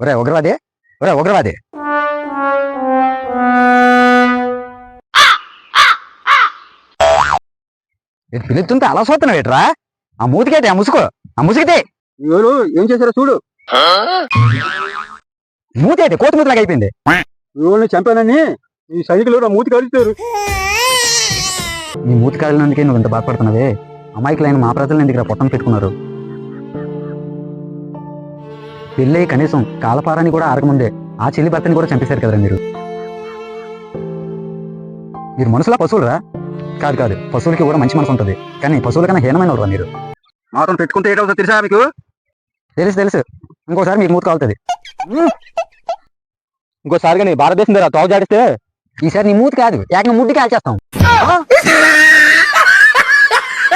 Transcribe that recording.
ఒరే ఉగ్రవాది? ఒరే ఉగ్రవాది! ఇది పిలుస్తుంటే అలా చూస్తున్నావు ఏట్రా? ఆ మూతికేటి ఆ ముసుగు? ఆ ముసుగితే? ఎవరు? ఏం చేశారో చూడు. మూతేటి కోతి మూతలాగా అయిపోయింది. ఎవరిని చంపానని ఈ సైనికులు నా మూతి కలుస్తారు నీ మూతి కాలినందుకే నువ్వు ఇంత బాధపడుతున్నావే. అమాయకులైన మా ప్రజలను ఎందుకు పొట్టం పెట్టుకున్నారు? పెళ్ళి కనీసం కాలపారాన్ని కూడా ఆరకముందే ఆ చెల్లి భర్తని కూడా చంపేశారు కదరా మీరు? మీరు మనుషులా పశువులరా? కాదు కాదు. పశువులకి కూడా మంచి మనసు ఉంటుంది. కానీ పశువుల కన్నా హీనమైన వాడురా మీరు. మాత్రం పెట్టుకుంటే ఏంటవుతుందో తెలుసా మీకు? తెలుసు తెలుసు. ఇంకోసారి మీకు మూతి కాలుతుంది. ఇంకోసారిగా నీ భారతదేశం దగ్గర తోవ జాడిస్తే? ఈసారి నీ మూతి కాదు. ఏకంగా ముడ్డి కాల్చేస్తాం